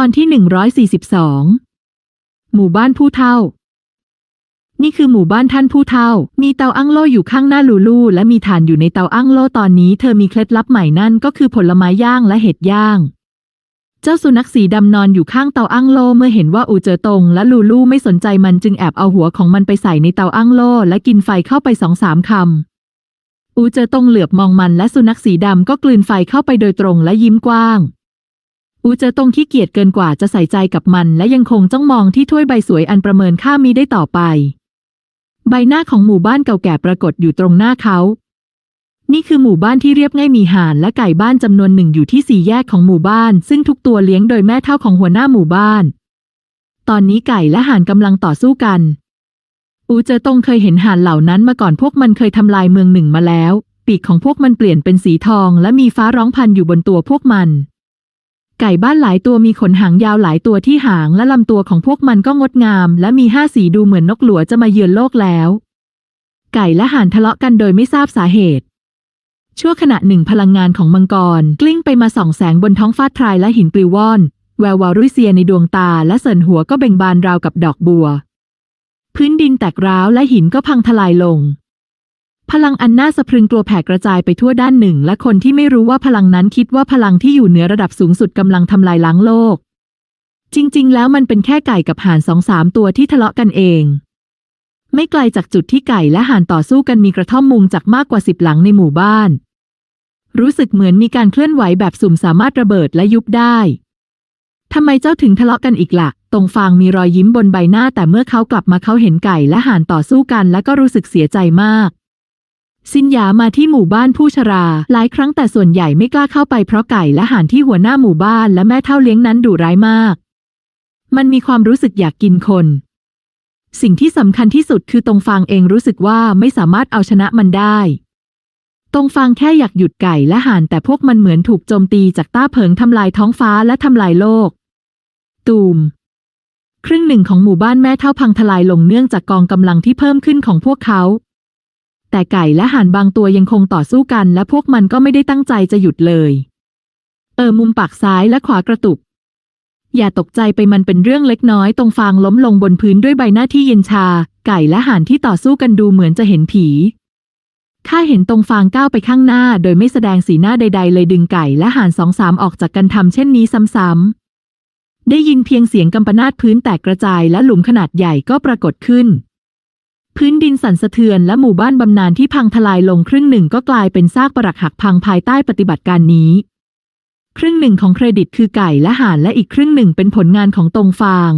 ตอนที่หนึ่งร้อยสี่สิบสองหมู่บ้านผู้เฒ่า นี่คือหมู่บ้านท่านผู้เฒ่า มีเตาอั้งโล่อยู่ข้างหน้าลูลูและมีถ่านอยู่ในเตาอั้งโล่ตอนนี้เธอมีเคล็ดลับใหม่นั่นก็คือผลไม้ย่างและเห็ดย่าง เจ้าสุนัขสีดำนอนอยู่ข้างเตาอั้งโล่เมื่อเห็นว่าอูเจอตงและลูลูไม่สนใจมันจึงแอบเอาหัวของมันไปใส่ในเตาอั้งโล่และกินไฟเข้าไปสองสามคำอูเจอตงเหลือบมองมันและสุนัขสีดำก็กลืนไฟเข้าไปโดยตรงและยิ้มกว้าง อูเจอตรงที่เกียจเกินกว่าจะใส่ใจกับมัน และยังคงจ้องมองที่ถ้วยใบสวยอันประเมินค่ามีได้ต่อไป ใบหน้าของหมู่บ้านเก่าแก่ปรากฏอยู่ตรงหน้าเขา นี่คือหมู่บ้านที่เรียบง่ายมีห่านและไก่บ้านจำนวนหนึ่งอยู่ที่สี่แยกของหมู่บ้าน ซึ่งทุกตัวเลี้ยงโดยแม่เท่าของหัวหน้าหมู่บ้าน ตอนนี้ไก่และห่านกำลังต่อสู้กัน อูเจอตงเคยเห็นห่านเหล่านั้นมาก่อนพวกมันเคยทำลายเมืองหนึ่งมาแล้ว ปีกของพวกมันเปลี่ยนเป็นสีทอง และมีฟ้าร้องพันอยู่บนตัวพวกมัน ไก่บ้านหลายตัวมีขนหางยาวหลายตัวที่หางและลำตัวของพวกมันก็งดงาม และมีห้าสีดูเหมือนนกหลัวจะมาเยือนโลกแล้ว ไก่และห่านทะเลาะกันโดยไม่ทราบสาเหตุ ชั่วขณะหนึ่งพลังงานของมังกร กลิ้งไปมาส่องแสงบนท้องฟ้าทรายและหินปลิวว่อน แวววาวรุยเซียในดวงตาและเสินหัวก็เบ่งบานราวกับดอกบัว พื้นดินแตกร้าวและหินก็พังทลายลง พลังอันน่าสะพรึงกลัวแผ่กระจายไปทั่วด้านหนึ่ง และคนที่ไม่รู้ว่าพลังนั้นคิดว่าพลังที่อยู่เหนือระดับสูงสุดกำลังทำลายล้างโลก จริง ๆ แล้วมันเป็นแค่ไก่กับห่านสองสามตัวที่ทะเลาะกันเอง ไม่ไกลจากจุดที่ไก่และห่านต่อสู้กันมีกระท่อมมุงจากมากกว่าสิบหลังในหมู่บ้าน รู้สึกเหมือนมีการเคลื่อนไหวแบบสุ่มสามารถระเบิดและยุบได้ทำไมเจ้าถึงทะเลาะกันอีกละ่ะ ตรงฟางมีรอยยิ้มบนใบหน้าแต่เมื่อเขากลับมาเขาเห็นไก่และห่านต่อสู้กัน และก็รู้สึกเสียใจมาก สินหยามาที่หมู่บ้านผู้ชรา หลายครั้งแต่ส่วนใหญ่ไม่กล้าเข้าไปเพราะไก่และห่านที่หัวหน้าหมู่บ้านและแม่เท่าเลี้ยงนั้นดุร้ายมาก มันมีความรู้สึกอยากกินคน สิ่งที่สำคัญที่สุดคือตรงฟางเองรู้สึกว่าไม่สามารถเอาชนะมันได้ ตรงฟางแค่อยากหยุดไก่และห่านแต่พวกมันเหมือนถูกโจมตีจากต้าเผิงทำลายท้องฟ้าและทำลายโลก ตูมครึ่งหนึ่งของหมู่บ้านแม่เท่าพังทลายลงเนื่องจากกองกำลังที่เพิ่มขึ้นของพวกเขา แต่ไก่และห่านบางตัวยังคงต่อสู้กัน และพวกมันก็ไม่ได้ตั้งใจจะหยุดเลย เออมุมปากซ้ายและขวากระตุก อย่าตกใจไปมันเป็นเรื่องเล็กน้อยตรงฟางล้มลงบนพื้นด้วยใบหน้าที่เย็นชา ไก่และห่านที่ต่อสู้กันดูเหมือนจะเห็นผีข้าเห็นตรงฟางก้าวไปข้างหน้า โดยไม่แสดงสีหน้าใด ๆ เลยดึงไก่และห่านสองสามออกจากกันทำเช่นนี้ซ้ำๆได้ยินเพียงเสียงกำปนาตพื้นแตกกระจายและหลุมขนาดใหญ่ก็ปรากฏขึ้น พื้นดินสั่นสะเทือนและหมู่บ้านบำนาญที่พังทลายลงครึ่งหนึ่งก็กลายเป็นซากปรักหักพังภายใต้ปฏิบัติการนี้ ครึ่งหนึ่งของเครดิตคือไก่และห่านและอีกครึ่งหนึ่งเป็นผลงานของตรงฟาง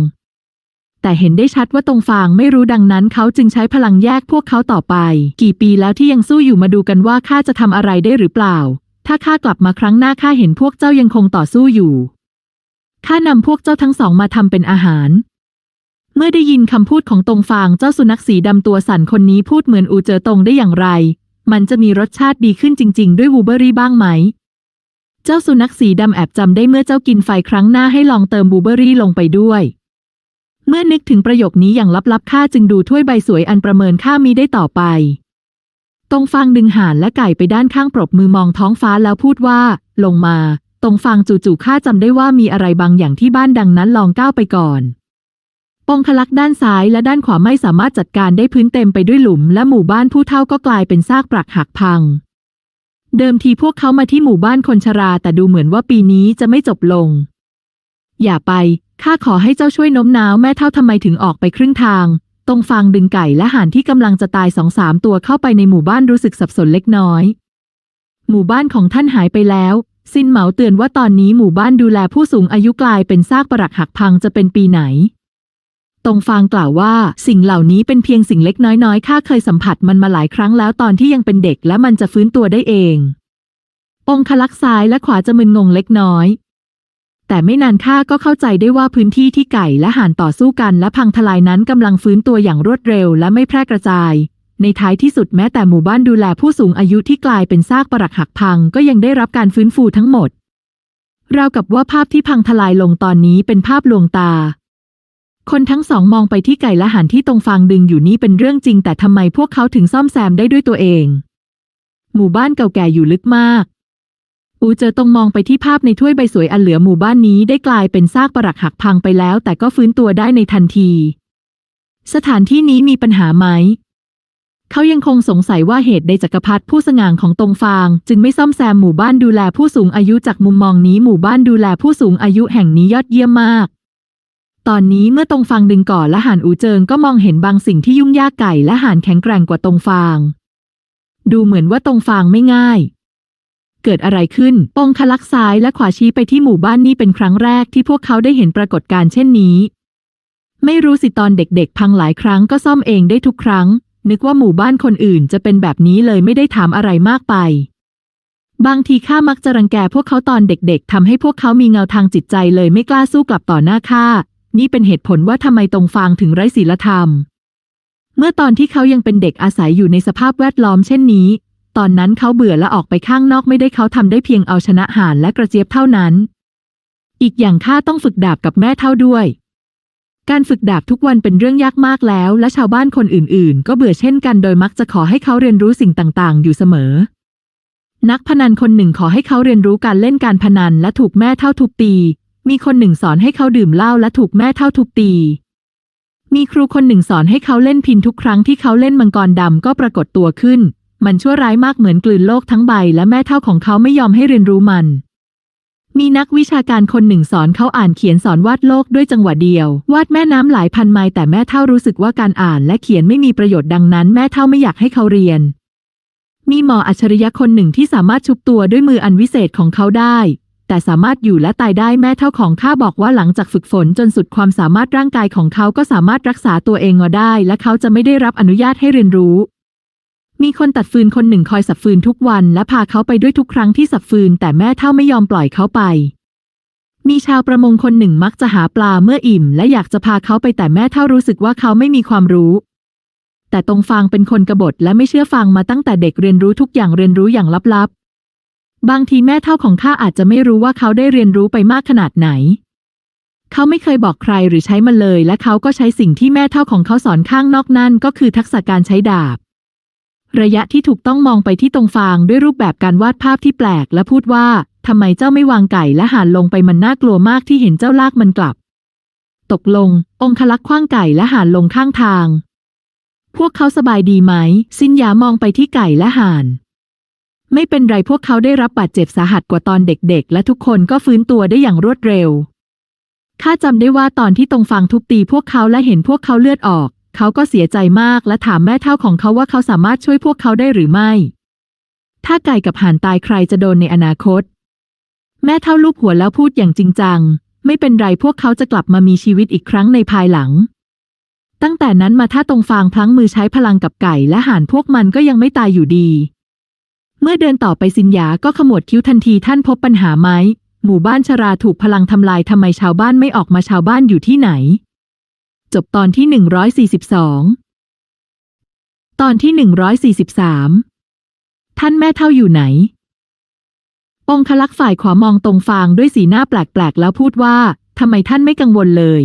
แต่เห็นได้ชัดว่าตรงฟางไม่รู้ดังนั้นเขาจึงใช้พลังแยกพวกเขาต่อไป กี่ปีแล้วที่ยังสู้อยู่มาดูกันว่าข้าจะทำอะไรได้หรือเปล่า ถ้าข้ากลับมาครั้งหน้าข้าเห็นพวกเจ้ายังคงต่อสู้อยู่ข้านำพวกเจ้าทั้งสองมาทำเป็นอาหาร เมื่อได้ยินคำพูดของตรงฟางเจ้าสุนัขสีดำตัวสั่นคนนี้พูดเหมือนอูเจอตรงได้อย่างไร มันจะมีรสชาติดีขึ้นจริง ๆ ด้วยวูเบอรี่บ้างไหม เจ้าสุนัขสีดำแอบจำได้เมื่อเจ้ากินไฟครั้งหน้าให้ลองเติมบูเบอรี่ลงไปด้วย เมื่อนึกถึงประโยคนี้อย่างลับๆข้าจึงดูถ้วยใบสวยอันประเมินค่ามีได้ต่อไปตรงฟางดึงห่านและไก่ไปด้านข้างปรบมือมองท้องฟ้าแล้วพูดว่า ลงมา ตรงฟางจู่ๆข้าจำได้ว่ามีอะไรบางอย่างที่บ้านดังนั้นลองก้าวไปก่อน องคลักด้านซ้ายและด้านขวาไม่สามารถจัดการได้พื้นเต็มไปด้วยหลุม และหมู่บ้านผู้เฒ่าก็กลายเป็นซากปรักหักพัง เดิมทีพวกเขามาที่หมู่บ้านคนชรา แต่ดูเหมือนว่าปีนี้จะไม่จบลง อย่าไป ข้าขอให้เจ้าช่วยโน้มน้าวแม่เท่าทำไมถึงออกไปครึ่งทาง ตรงฟางดึงไก่และห่านที่กำลังจะตายสองสามตัวเข้าไปในหมู่บ้านรู้สึกสับสนเล็กน้อย หมู่บ้านของท่านหายไปแล้วซินเหมาเตือนว่าตอนนี้หมู่บ้านดูแลผู้สูงอายุกลายเป็นซากปรักหักพังจะเป็นปีไหน ตรงฟางกล่าวว่าสิ่งเหล่านี้เป็นเพียงสิ่งเล็กน้อยๆข้าเคยสัมผัสมันมาหลายครั้งแล้วตอนที่ยังเป็นเด็กและมันจะฟื้นตัวได้เอง องคลักษ์ซ้ายและขวาจะมึนงงเล็กน้อย แต่ไม่นานข้าก็เข้าใจได้ว่าพื้นที่ที่ไก่และห่านต่อสู้กันและพังทลายนั้นกำลังฟื้นตัวอย่างรวดเร็วและไม่แพร่กระจาย ในท้ายที่สุดแม้แต่หมู่บ้านดูแลผู้สูงอายุที่กลายเป็นซากปรักหักพังก็ยังได้รับการฟื้นฟูทั้งหมดราวกับว่าภาพที่พังทลายลงตอนนี้เป็นภาพลวงตา คนทั้งสองมองไปที่ไก่และห่านที่ตรงฟางดึงอยู่นี่เป็นเรื่องจริง แต่ทำไมพวกเขาถึงซ่อมแซมได้ด้วยตัวเอง หมู่บ้านเก่าแก่อยู่ลึกมาก อูเจอตรงมองไปที่ภาพในถ้วยใบสวยอันเหลือหมู่บ้านนี้ได้กลายเป็นซากปรักหักพังไปแล้ว แต่ก็ฟื้นตัวได้ในทันที สถานที่นี้มีปัญหาไหมเขายังคงสงสัยว่าเหตุใดจักรพรรดิผู้สง่างของตรงฟาง จึงไม่ซ่อมแซมหมู่บ้านดูแลผู้สูงอายุจากมุมมองนี้หมู่บ้านดูแลผู้สูงอายุแห่งนี้ยอดเยี่ยมมาก ตอนนี้เมื่อตรงฟางดึงก่อนและหานอูเจิงก็มองเห็นบางสิ่งที่ยุ่งยากไก่และหานแข็งแกร่งกว่าตรงฟาง ดูเหมือนว่าตรงฟางไม่ง่าย เกิดอะไรขึ้นองคลักซ้ายและขวาชี้ไปที่หมู่บ้านนี้เป็นครั้งแรกที่พวกเขาได้เห็นปรากฏการณ์เช่นนี้ ไม่รู้สิตอนเด็กๆ พังหลายครั้งก็ซ่อมเองได้ทุกครั้ง นึกว่าหมู่บ้านคนอื่นจะเป็นแบบนี้เลยไม่ได้ถามอะไรมากไป บางทีข้ามักจะรังแกพวกเขาตอนเด็กๆทำให้พวกเขามีเงาทางจิตใจเลยไม่กล้าสู้กลับต่อหน้าข้า นี่เป็นเหตุผลว่าทำไมตรงฟางถึงไร้ศีลธรรม เมื่อตอนที่เขายังเป็นเด็กอาศัยอยู่ในสภาพแวดล้อมเช่นนี้ ตอนนั้นเขาเบื่อและออกไปข้างนอกไม่ได้เขาทำได้เพียงเอาชนะห่านและกระเจี๊ยบเท่านั้น อีกอย่างข้าต้องฝึกดาบกับแม่เท่าด้วย การฝึกดาบทุกวันเป็นเรื่องยากมากแล้ว และชาวบ้านคนอื่น ๆ ก็เบื่อเช่นกันโดยมักจะขอให้เขาเรียนรู้สิ่งต่าง ๆ อยู่เสมอนักพนันคนหนึ่งขอให้เขาเรียนรู้การเล่นการพนันและถูกแม่เท่าทุบตี มีคนหนึ่งสอนให้เขาดื่มเหล้าและถูกแม่เท่าทุบตี มีครูคนหนึ่งสอนให้เขาเล่นพินทุกครั้งที่เขาเล่นมังกรดำก็ปรากฏตัวขึ้น มันชั่วร้ายมากเหมือนกลืนโลกทั้งใบ และแม่เท่าของเขาไม่ยอมให้เรียนรู้มัน มีนักวิชาการคนหนึ่งสอนเขาอ่านเขียนสอนวาดโลกด้วยจังหวะเดียว วาดแม่น้ำหลายพันไมล์แต่แม่เท่ารู้สึกว่าการอ่านและเขียนไม่มีประโยชน์ดังนั้น แม่เท่าไม่อยากให้เขาเรียนมีหมออัจฉริยะคนหนึ่งที่สามารถชุบตัวด้วยมืออันวิเศษของเขาได้ แต่สามารถอยู่และตายได้แม่เท่าของข้าบอกว่าหลังจากฝึกฝนจนสุดความสามารถร่างกายของเขาก็สามารถรักษาตัวเองงอได้ และเขาจะไม่ได้รับอนุญาตให้เรียนรู้ มีคนตัดฟืนคนหนึ่งคอยสับฟืนทุกวันและพาเขาไปด้วยทุกครั้งที่สับฟืน แต่แม่เท่าไม่ยอมปล่อยเขาไป มีชาวประมงคนหนึ่งมักจะหาปลาเมื่ออิ่ม และอยากจะพาเขาไปแต่แม่เท่ารู้สึกว่าเขาไม่มีความรู้แต่ตรงฟางเป็นคนกบฏและไม่เชื่อฟังมาตั้งแต่เด็กเรียนรู้ทุกอย่างเรียนรู้อย่างลับๆ บางทีแม่เท่าของข้าอาจจะไม่รู้ว่าเขาได้เรียนรู้ไปมากขนาดไหน เขาไม่เคยบอกใครหรือใช้มันเลย และเขาก็ใช้สิ่งที่แม่เท่าของเขาสอนข้างนอกนั่นก็คือทักษะการใช้ดาบ ระยะที่ถูกต้องมองไปที่ตรงฟางด้วยรูปแบบการวาดภาพที่แปลก และพูดว่าทำไมเจ้าไม่วางไก่และห่านลงไปมันน่ากลัวมากที่เห็นเจ้าลากมันกลับ ตกลง องคลักษ์คว้างไก่และห่านลงข้างทาง พวกเขาสบายดีไหม สินยามองไปที่ไก่และห่าน ไม่เป็นไรพวกเขาได้รับบาดเจ็บสาหัสกว่าตอนเด็กๆ และทุกคนก็ฟื้นตัวได้อย่างรวดเร็ว ข้าจำได้ว่าตอนที่ตรงฟังทุบตีพวกเขาและเห็นพวกเขาเลือดออก เขาก็เสียใจมากและถามแม่เท่าของเขาว่าเขาสามารถช่วยพวกเขาได้หรือไม่ ถ้าไก่กับห่านตายใครจะโดนในอนาคต แม่เท่าลูบหัวแล้วพูดอย่างจริงจัง ไม่เป็นไรพวกเขาจะกลับมามีชีวิตอีกครั้งในภายหลังตั้งแต่นั้นมาถ้าตรงฟางพลั้งมือใช้พลังกับไก่และห่านพวกมันก็ยังไม่ตายอยู่ดี เมื่อเดินต่อไปสินยาก็ขมวดคิ้วทันทีท่านพบปัญหาไหม หมู่บ้านชราถูกพลังทำลายทำไมชาวบ้านไม่ออกมาชาวบ้านอยู่ที่ไหน จบตอนที่142ตอนที่143ท่านแม่เท่าอยู่ไหน องคลักษ์ฝ่ายขวามองตรงฟางด้วยสีหน้าแปลกๆ แล้วพูดว่าทำไมท่านไม่กังวลเลย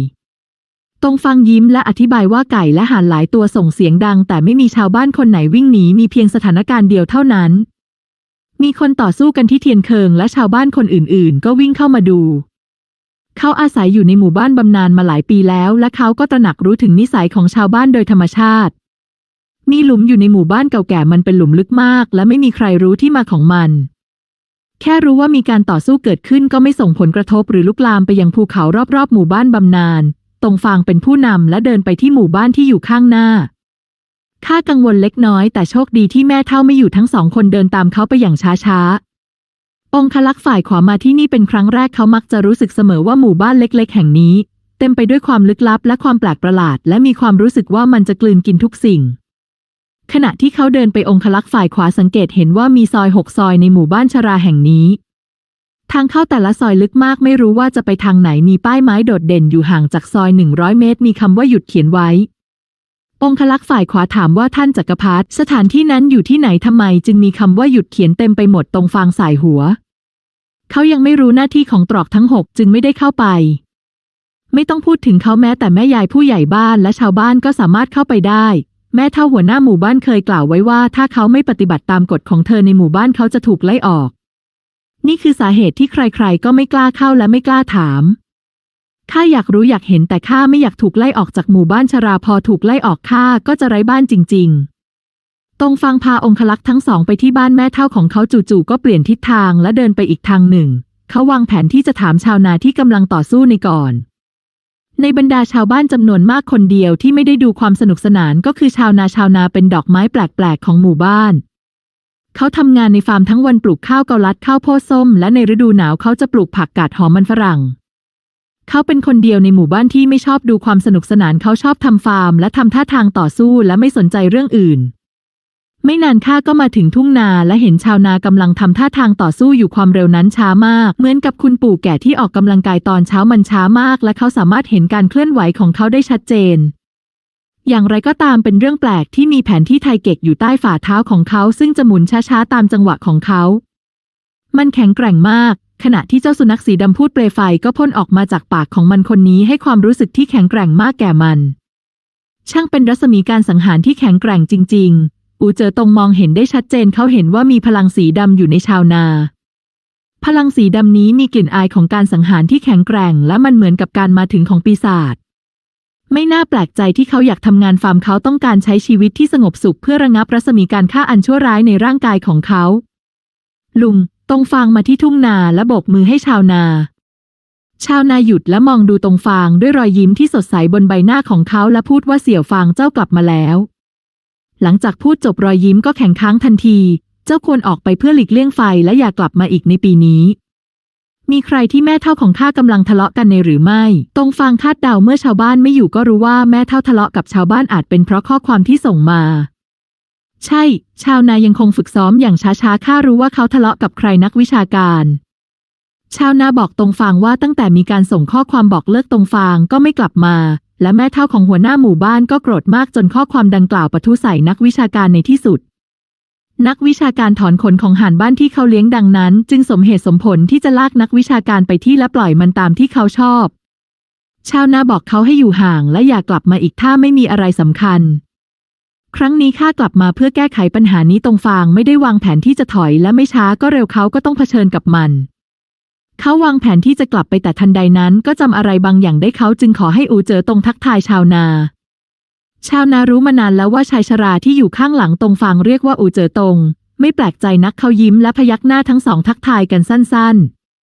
ตรงฟางยิ้มและอธิบายว่าไก่และห่านหลายตัวส่งเสียงดัง แต่ไม่มีชาวบ้านคนไหนวิ่งหนีมีเพียงสถานการณ์เดียวเท่านั้น มีคนต่อสู้กันที่เทียนเคิงและชาวบ้านคนอื่นๆ ก็วิ่งเข้ามาดู เขาอาศัยอยู่ในหมู่บ้านบำนาญมาหลายปีแล้ว และเขาก็ตระหนักรู้ถึงนิสัยของชาวบ้านโดยธรรมชาติ มีหลุมอยู่ในหมู่บ้านเก่าแก่มันเป็นหลุมลึกมาก และไม่มีใครรู้ที่มาของมัน แค่รู้ว่ามีการต่อสู้เกิดขึ้นก็ไม่ส่งผลกระทบหรือลุกลามไปยังภูเขารอบๆ หมู่บ้านบำนาญ ตรงฟางเป็นผู้นำและเดินไปที่หมู่บ้านที่อยู่ข้างหน้า ข้ากังวลเล็กน้อยแต่โชคดีที่แม่เท่าไม่อยู่ทั้งสองคนเดินตามเขาไปอย่างช้าๆ องคลักษ์ฝ่ายขวามาที่นี่เป็นครั้งแรกเขามักจะรู้สึกเสมอว่าหมู่บ้านเล็ก ๆ แห่งนี้ เต็มไปด้วยความลึกลับและความแปลกประหลาด และมีความรู้สึกว่ามันจะกลืนกินทุกสิ่ง ขณะที่เขาเดินไปองคลักษ์ฝ่ายขวาสังเกตเห็นว่ามีซอยหกซอยในหมู่บ้านชราแห่งนี้ ทางเข้าแต่ละซอยลึกมากไม่รู้ว่าจะไปทางไหนมีป้ายไม้โดดเด่นอยู่ห่างจากซอยหนึ่งร้อยเมตร มีคำว่าหยุดเขียนไว้ องคลักษ์ฝ่ายขวาถามว่าท่านจักรพรรดิสถานที่นั้นอยู่ที่ไหนทำไม จึงมีคำว่าหยุดเขียนเต็มไปหมดตรงฟางสายหัว เขายังไม่รู้หน้าที่ของตรอกทั้งหกจึงไม่ได้เข้าไป ไม่ต้องพูดถึงเขาแม้แต่แม่ยายผู้ใหญ่บ้านและชาวบ้านก็สามารถเข้าไปได้ แม่เท่าหัวหน้าหมู่บ้านเคยกล่าวไว้ว่า ถ้าเขาไม่ปฏิบัติตามกฎของเธอในหมู่บ้านเขาจะถูกไล่ออก นี่คือสาเหตุที่ใครๆ ก็ไม่กล้าเข้าและไม่กล้าถาม ข้าอยากรู้อยากเห็นแต่ข้าไม่อยากถูกไล่ออกจากหมู่บ้านชราพอถูกไล่ออกข้าก็จะไร้บ้านจริง ๆ ตรงฟังพาองคลักษ์ทั้งสองไปที่บ้านแม่เท่าของเขาจู่ๆก็เปลี่ยนทิศทางและเดินไปอีกทางหนึ่ง เขาวางแผนที่จะถามชาวนาที่กำลังต่อสู้ในก่อน ในบรรดาชาวบ้านจำนวนมากคนเดียวที่ไม่ได้ดูความสนุกสนานก็คือชาวนาชาวนาเป็นดอกไม้แปลกๆของหมู่บ้านเขาทำงานในฟาร์มทั้งวันปลูกข้าวเกาลัดข้าวโพดส้ม และในฤดูหนาวเขาจะปลูกผักกาดหอมมันฝรั่ง เขาเป็นคนเดียวในหมู่บ้านที่ไม่ชอบดูความสนุกสนานเขาชอบทำฟาร์ม และทำท่าทางต่อสู้และไม่สนใจเรื่องอื่น ไม่นานข้าก็มาถึงทุ่งนาและเห็นชาวนากำลังทำท่าทางต่อสู้อยู่ความเร็วนั้นช้ามาก เหมือนกับคุณปู่แก่ที่ออกกำลังกายตอนเช้ามันช้ามาก และเขาสามารถเห็นการเคลื่อนไหวของเขาได้ชัดเจน อย่างไรก็ตามเป็นเรื่องแปลกที่มีแผนที่ไทยเก็กอยู่ใต้ฝ่าเท้าของเขา ซึ่งจะหมุนช้าๆตามจังหวะของเขามันแข็งแกร่งมาก ขณะที่เจ้าสุนัขสีดำพูดเปลวไฟก็พ่นออกมาจากปากของมันคนนี้ให้ความรู้สึกที่แข็งแกร่งมากแก่มัน ช่างเป็นรัศมีการสังหารที่แข็งแกร่งจริง ๆ อูเจอตรงมองเห็นได้ชัดเจนเขาเห็นว่ามีพลังสีดำอยู่ในชาวนา พลังสีดำนี้มีกลิ่นอายของการสังหารที่แข็งแกร่ง และมันเหมือนกับการมาถึงของปีศาจไม่น่าแปลกใจที่เขาอยากทำงานฟาร์มเขาต้องการใช้ชีวิตที่สงบสุขเพื่อระงับรัศมีการฆ่าอันชั่วร้ายในร่างกายของเขา ลุง ตรงฟางมาที่ทุ่งนาและโบกมือให้ชาวนา ชาวนาหยุดและมองดูตรงฟางด้วยรอยยิ้มที่สดใสบนใบหน้าของเขาและพูดว่าเสี่ยวฟางเจ้ากลับมาแล้ว หลังจากพูดจบรอยยิ้มก็แข็งค้างทันที เจ้าควรออกไปเพื่อหลีกเลี่ยงไฟและอย่ากลับมาอีกในปีนี้ มีใครที่แม่เท่าของข้ากำลังทะเลาะกันในหรือไม่ ตรงฟางคาดเดาเมื่อชาวบ้านไม่อยู่ก็รู้ว่าแม่เท่าทะเลาะกับชาวบ้านอาจเป็นเพราะข้อความที่ส่งมา ใช่ ชาวนายังคงฝึกซ้อมอย่างช้าๆ ข้ารู้ว่าเขาทะเลาะกับใครนักวิชาการ ชาวนาบอกตรงฟางว่าตั้งแต่มีการส่งข้อความบอกเลิกตรงฟางก็ไม่กลับมา และแม่เท่าของหัวหน้าหมู่บ้านก็โกรธมากจนข้อความดังกล่าวปะทุใส่นักวิชาการในที่สุด นักวิชาการถอนขนของห่านบ้านที่เขาเลี้ยงดังนั้น จึงสมเหตุสมผลที่จะลากนักวิชาการไปที่และปล่อยมันตามที่เขาชอบ ชาวนาบอกเขาให้อยู่ห่างและอย่ากลับมาอีกถ้าไม่มีอะไรสำคัญ ครั้งนี้ข้ากลับมาเพื่อแก้ไขปัญหานี้ตรงฟางไม่ได้วางแผนที่จะถอยและไม่ช้าก็เร็วเขาก็ต้องเผชิญกับมัน เขาวางแผนที่จะกลับไปแต่ทันใดนั้นก็จำอะไรบางอย่างได้เขาจึงขอให้อูเจอตรงทักทายชาวนา ชาวนารู้มานานแล้วว่าชายชราที่อยู่ข้างหลังตรงฟางเรียกว่าอูเจอตรงไม่แปลกใจนักเขายิ้มและพยักหน้าทั้งสองทักทายกันสั้น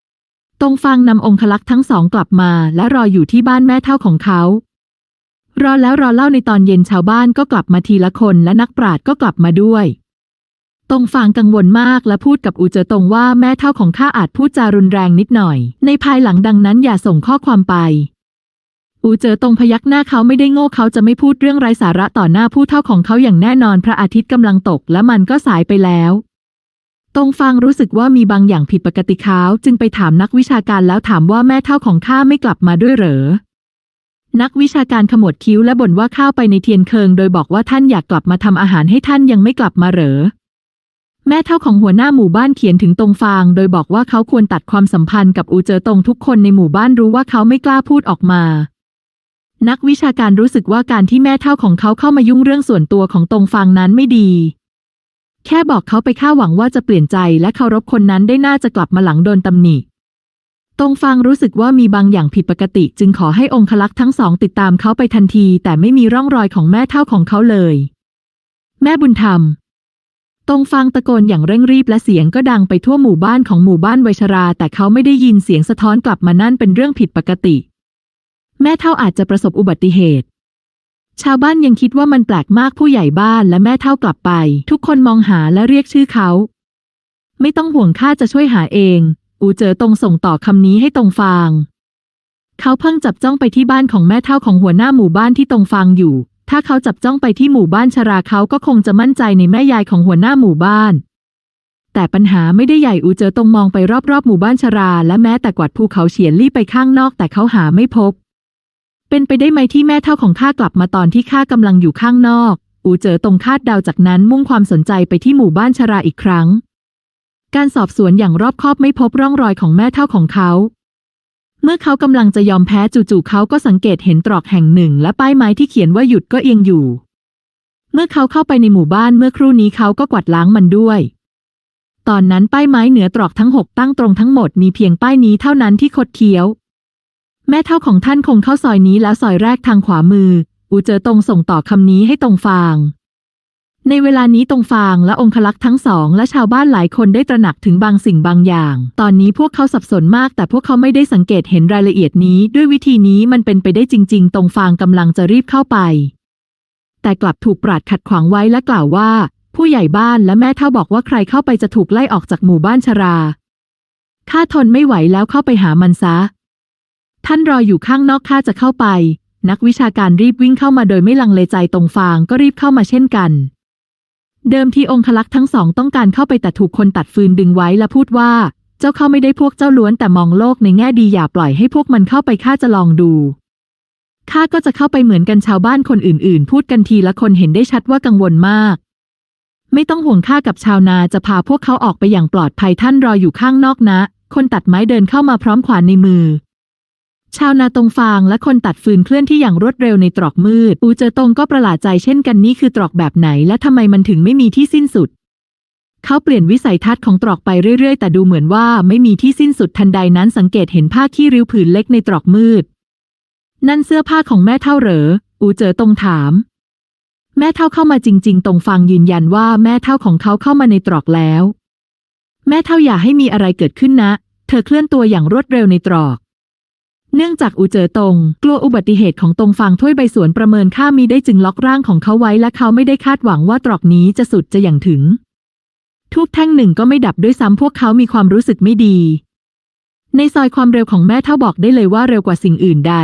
ๆ ตรงฟางนำองคลักษ์ทั้งสองกลับมาและรออยู่ที่บ้านแม่เท่าของเขา รอแล้วรอเล่าในตอนเย็นชาวบ้านก็กลับมาทีละคนและนักปราชญ์ก็กลับมาด้วย ตรงฟางกังวลมากและพูดกับอูเจอตงว่าแม่เท่าของข้าอาจพูดจารุนแรงนิดหน่อย ในภายหลังดังนั้นอย่าส่งข้อความไป อูเจอตงพยักหน้าเขาไม่ได้โง่เขาจะไม่พูดเรื่องไร้สาระต่อหน้าผู้เท่าของเขาอย่างแน่นอนพระอาทิตย์กำลังตกและมันก็สายไปแล้วตรงฟางรู้สึกว่ามีบางอย่างผิดปกติเขาจึงไปถามนักวิชาการแล้วถามว่าแม่เท่าของข้าไม่กลับมาด้วยเหรอ นักวิชาการขมวดคิ้วและบ่นว่าข้าวไปในเทียนเคิง โดยบอกว่าท่านอยากกลับมาทำอาหารให้ท่านยังไม่กลับมาเหรอ แม่เท่าของหัวหน้าหมู่บ้านเขียนถึงตรงฟาง โดยบอกว่าเขาควรตัดความสัมพันธ์กับอูเจอตรงทุกคนในหมู่บ้านรู้ว่าเขาไม่กล้าพูดออกมา นักวิชาการรู้สึกว่าการที่แม่เท่าของเขาเข้ามายุ่งเรื่องส่วนตัวของตรงฟางนั้นไม่ดี แค่บอกเขาไปข้าหวังว่าจะเปลี่ยนใจและเคารพคนนั้นได้น่าจะกลับมาหลังโดนตำหนิ ตรงฟางรู้สึกว่ามีบางอย่างผิดปกติ จึงขอให้องคลักษ์ทั้งสองติดตามเขาไปทันที แต่ไม่มีร่องรอยของแม่เท่าของเขาเลย แม่บุญธรรม ตรงฟางตะโกนอย่างเร่งรีบและเสียงก็ดังไปทั่วหมู่บ้านของหมู่บ้านไวยชรา แต่เขาไม่ได้ยินเสียงสะท้อนกลับมานั่นเป็นเรื่องผิดปกติ แม่เท่าอาจจะประสบอุบัติเหตุ ชาวบ้านยังคิดว่ามันแปลกมากผู้ใหญ่บ้านและแม่เท่ากลับไป ทุกคนมองหาและเรียกชื่อเขา ไม่ต้องห่วงข้าจะช่วยหาเอง อูเจอตรงส่งต่อคำนี้ให้ตรงฟาง เขาเพิ่งจับจ้องไปที่บ้านของแม่เท่าของหัวหน้าหมู่บ้านที่ตรงฟางอยู่ ถ้าเขาจับจ้องไปที่หมู่บ้านชราเขาก็คงจะมั่นใจในแม่ยายของหัวหน้าหมู่บ้าน แต่ปัญหาไม่ได้ใหญ่อูเจอตรงมองไปรอบๆหมู่บ้านชรา และแม้แต่กวาดภูเขาเฉียนลี่ไปข้างนอกแต่เขาหาไม่พบ เป็นไปได้ไหมที่แม่เท่าของข้ากลับมาตอนที่ข้ากำลังอยู่ข้างนอก อูเจอตรงคาดเดาจากนั้นมุ่งความสนใจไปที่หมู่บ้านชราอีกครั้ง การสอบสวนอย่างรอบคอบไม่พบร่องรอยของแม่เท่าของเขา เมื่อเขากำลังจะยอมแพ้จู่ๆเขาก็สังเกตเห็นตรอกแห่งหนึ่ง และป้ายไม้ที่เขียนว่าหยุดก็เอียงอยู่ เมื่อเขาเข้าไปในหมู่บ้านเมื่อครู่นี้เขาก็กวาดล้างมันด้วย ตอนนั้นป้ายไม้เหนือตรอกทั้งหกตั้งตรงทั้งหมดมีเพียงป้ายนี้เท่านั้นที่คดเคี้ยว แม่เท่าของท่านคงเข้าซอยนี้แล้วซอยแรกทางขวามือ อูเจอตรงส่งต่อคำนี้ให้ตรงฟาง ในเวลานี้ตรงฟางและองคลักษ์ทั้งสองและชาวบ้านหลายคนได้ตระหนักถึงบางสิ่งบางอย่าง ตอนนี้พวกเขาสับสนมาก แต่พวกเขาไม่ได้สังเกตเห็นรายละเอียดนี้ ด้วยวิธีนี้มันเป็นไปได้จริง ๆ ตรงฟางกำลังจะรีบเข้าไป แต่กลับถูกปราดขัดขวางไว้และกล่าวว่า ผู้ใหญ่บ้านและแม่เท่าบอกว่าใครเข้าไปจะถูกไล่ออกจากหมู่บ้านชราข้าทนไม่ไหวแล้วเข้าไปหามันซะ ท่านรออยู่ข้างนอกข้าจะเข้าไป นักวิชาการรีบวิ่งเข้ามาโดยไม่ลังเลใจตรงฟางก็รีบเข้ามาเช่นกัน เดิมทีองคลักษ์ทั้งสองต้องการเข้าไปแต่ถูกคนตัดฟืนดึงไว้และพูดว่า เจ้าเข้าไม่ได้พวกเจ้าล้วนแต่มองโลกในแง่ดีอย่าปล่อยให้พวกมันเข้าไปข้าจะลองดูข้าก็จะเข้าไปเหมือนกันชาวบ้านคนอื่น ๆ พูดกันทีละคนเห็นได้ชัดว่ากังวลมาก ไม่ต้องห่วงข้ากับชาวนาจะพาพวกเขาออกไปอย่างปลอดภัยท่านรออยู่ข้างนอกนะ คนตัดไม้เดินเข้ามาพร้อมขวานในมือ ชาวนาตรงฟางและคนตัดฟืนเคลื่อนที่อย่างรวดเร็วในตรอกมืด อูเจอตงก็ประหลาดใจเช่นกันนี่คือตรอกแบบไหน และทำไมมันถึงไม่มีที่สิ้นสุด เขาเปลี่ยนวิสัยทัศน์ของตรอกไปเรื่อยๆ แต่ดูเหมือนว่าไม่มีที่สิ้นสุดทันใดนั้นสังเกตเห็นผ้าขี้ริ้วผืนเล็กในตรอกมืด นั่นเสื้อผ้าของแม่เท่าเหรอ อูเจอตงถาม แม่เท่าเข้ามาจริง ๆ ตรงฟังยืนยันว่าแม่เท่าของเขาเข้ามาในตรอกแล้ว แม่เท่าอย่าให้มีอะไรเกิดขึ้นนะ เธอเคลื่อนตัวอย่างรวดเร็วในตรอก เนื่องจากอูเจอตงกลัวอุบัติเหตุของตรงฟางถ้วยใบสวนประเมินค่ามีได้จึงล็อกร่างของเขาไว้และเขาไม่ได้คาดหวังว่าตรอกนี้จะสุดจะอย่างถึง ทุกแท่งหนึ่งก็ไม่ดับด้วยซ้ำพวกเขามีความรู้สึกไม่ดี ในซอยความเร็วของแม่เท่าบอกได้เลยว่าเร็วกว่าสิ่งอื่นใด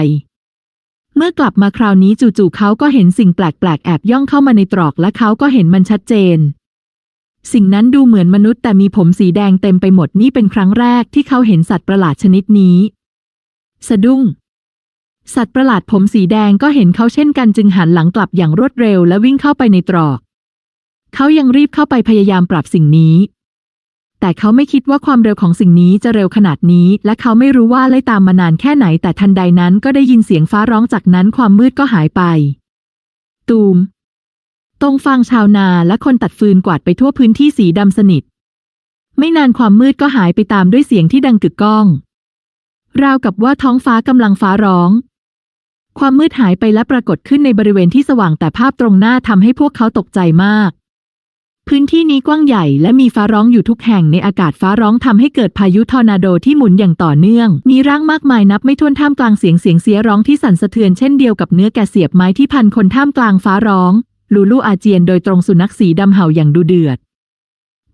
เมื่อกลับมาคราวนี้จู่ๆเขาก็เห็นสิ่งแปลกๆแอบย่องเข้ามาในตรอกและเขาก็เห็นมันชัดเจนสิ่งนั้นดูเหมือนมนุษย์แต่มีผมสีแดงเต็มไปหมดนี่เป็นครั้งแรกที่เขาเห็นสัตว์ประหลาดชนิดนี้ สะดุ้ง สัตว์ประหลาดผมสีแดงก็เห็นเขาเช่นกันจึงหันหลังกลับอย่างรวดเร็วและวิ่งเข้าไปในตรอก เขายังรีบเข้าไปพยายามปรับสิ่งนี้ แต่เขาไม่คิดว่าความเร็วของสิ่งนี้จะเร็วขนาดนี้ และเขาไม่รู้ว่าไล่ตามมานานแค่ไหน แต่ทันใดนั้นก็ได้ยินเสียงฟ้าร้องจากนั้นความมืดก็หายไป ตูมตรงฟางชาวนาและคนตัดฟืนกวาดไปทั่วพื้นที่สีดำสนิท ไม่นานความมืดก็หายไปตามด้วยเสียงที่ดังกึกก้อง ราวกับว่าท้องฟ้ากำลังฟ้าร้อง ความมืดหายไปและปรากฏขึ้นในบริเวณที่สว่างแต่ภาพตรงหน้าทำให้พวกเขาตกใจมาก พื้นที่นี้กว้างใหญ่และมีฟ้าร้องอยู่ทุกแห่งในอากาศฟ้าร้องทำให้เกิดพายุทอร์นาโดที่หมุนอย่างต่อเนื่อง มีร่างมากมายนับไม่ถ้วนท่ามกลางเสียงเสียงเสียร้องที่สั่นสะเทือนเช่นเดียวกับเนื้อแกะเสียบไม้ที่พันคนท่ามกลางฟ้าร้อง ลูลูอาเจียนโดยตรงสุนัขสีดำเห่าอย่างดูเดือด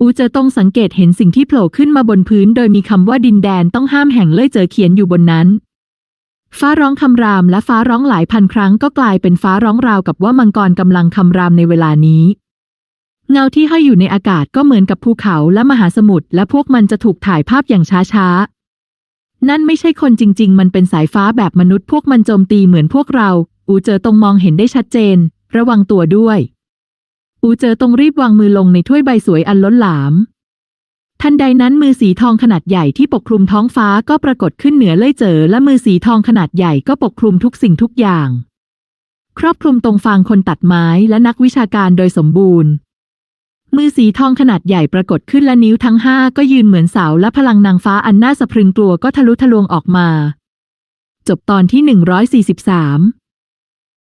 อูเจอตงสังเกตเห็นสิ่งที่โผล่ขึ้นมาบนพื้น โดยมีคำว่าดินแดนต้องห้ามแห่งเล่ยเจอเขียนอยู่บนนั้น ฟ้าร้องคำรามและฟ้าร้องหลายพันครั้งก็กลายเป็นฟ้าร้องราวกับว่ามังกรกำลังคำรามในเวลานี้เงาที่ห้อยอยู่ในอากาศก็เหมือนกับภูเขาและมหาสมุทรและพวกมันจะถูกถ่ายภาพอย่างช้าๆ นั่นไม่ใช่คนจริง ๆ มันเป็นสายฟ้าแบบมนุษย์พวกมันโจมตีเหมือนพวกเรา อูเจอตรงมองเห็นได้ชัดเจน ระวังตัวด้วย อูเจอตรงรีบวางมือลงในถ้วยใบสวยอันล้นหลาม ทันใดนั้นมือสีทองขนาดใหญ่ที่ปกคลุมท้องฟ้าก็ปรากฏขึ้นเหนือเล่ยเจอ และมือสีทองขนาดใหญ่ก็ปกคลุมทุกสิ่งทุกอย่าง ครอบคลุมตรงฟางคนตัดไม้และนักวิชาการโดยสมบูรณ์ มือสีทองขนาดใหญ่ปรากฏขึ้นและนิ้วทั้งห้าก็ยืนเหมือนเสาและพลังนางฟ้าอันน่าสะพรึงกลัวก็ทะลุทะลวงออกมา จบตอนที่143